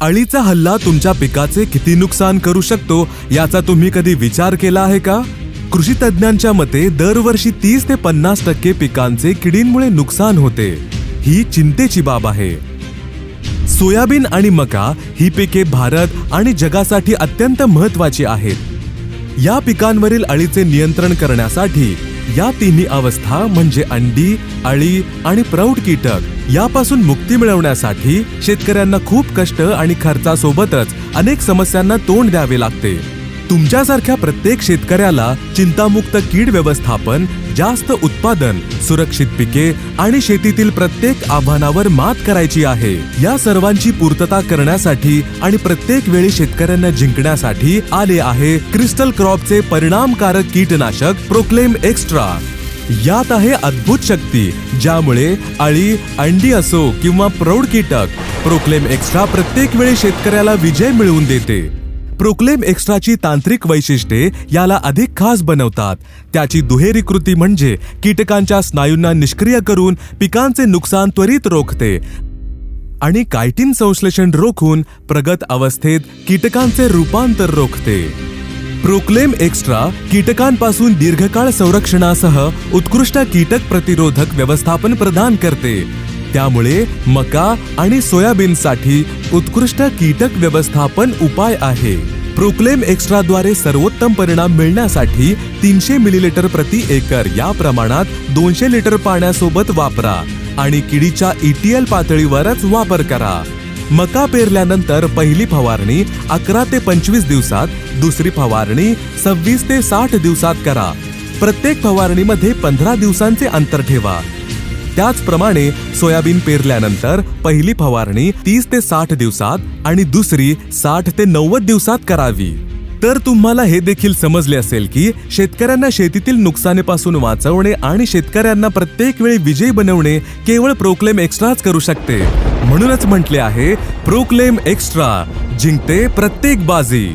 अळीचा हल्ला तुमच्या पिकाचे किती नुकसान करू शकतो याचा तुम्ही कधी विचार केला आहे का? कृषी तज्ज्ञांच्या मते दरवर्षी तीस ते पन्नास टक्के पिकांचे किडींमुळे नुकसान होते. ही चिंतेची बाब आहे. सोयाबीन आणि मका ही पिके भारत आणि जगासाठी अत्यंत महत्वाची आहेत. या पिकांवरील अळीचे नियंत्रण करण्यासाठी या तिन्ही अवस्था म्हणजे अंडी अळी आणि प्रौढ कीटक यापासून मुक्ती मिळवण्यासाठी शेतकऱ्यांना खूप कष्ट आणि खर्चासोबतच अनेक समस्यांना तोंड द्यावे लागते. तुमच्यासारख्या प्रत्येक शेतकऱ्याला चिंतामुक्त कीड व्यवस्थापन जास्त उत्पादन सुरक्षित पिके आणि शेतीतील प्रत्येक आव्हानावर मात करायची आहे. या सर्वांची पूर्तता करण्यासाठी आणि प्रत्येक वेळी शेतकऱ्यांना जिंकण्यासाठी आले आहे क्रिस्टल क्रॉपचे परिणामकारक कीटनाशक प्रोक्लेम एक्स्ट्रा. यात आहे अद्भुत शक्ती ज्यामुळे अळी अंडी असो किंवा प्रौढ कीटक प्रोक्लेम एक्स्ट्रा प्रत्येक वेळी शेतकऱ्याला विजय मिळवून देते. प्रोक्लेम एक्स्ट्राची तांत्रिक वैशिष्ट्ये याला अधिक खास बनवतात. त्याची दुहेरी कृती म्हणजे कीटकांच्या स्नायूंना निष्क्रिय करून पिकांचे नुकसान त्वरित रोखते आणि कायटिन संश्लेषण रोखून प्रगत अवस्थेत कीटकांचे रूपांतर रोखते. प्रोक्लेम एक्स्ट्रा कीटकांपासून दीर्घकाळ संरक्षणासह उत्कृष्ट कीटक प्रतिरोधक व्यवस्थापन प्रदान करते. त्यामुळे मका आणि सोयाबीनसाठी उत्कृष्ट कीटक व्यवस्थापन उपाय आहे. प्रोक्लेम एक्स्ट्राद्वारे सर्वोत्तम परिणाम मिळण्यासाठी तीनशे मिलीलिटर प्रति एकर या प्रमाणात दोनशे लिटर पाण्यासोबत वापरा आणि किडीच्या ईटीएल पातळीवरच वापर करा. मका पेरल्यानंतर पहिली फवारणी अकरा ते पंचवीस दिवसात दुसरी फवारणी सव्वीस ते साठ दिवसात करा. प्रत्येक फवारणीमध्ये पंधरा दिवसांचे अंतर ठेवा. त्याचप्रमाणे सोयाबीन पेरल्यानंतर पहिली फवारणी तीस ते साठ दिवसात आणि दुसरी साठ ते नव्वद दिवसात करावी. तर तुम्हाला हे देखील समजले असेल की शेतकऱ्यांना शेतीतील नुकसानीपासून वाचवणे आणि शेतकऱ्यांना प्रत्येक वेळी विजयी बनवणे केवळ प्रोक्लेम एक्स्ट्राच करू शकते. म्हणूनच म्हटले आहे प्रोक्लेम एक्स्ट्रा जिंकते प्रत्येक बाजी.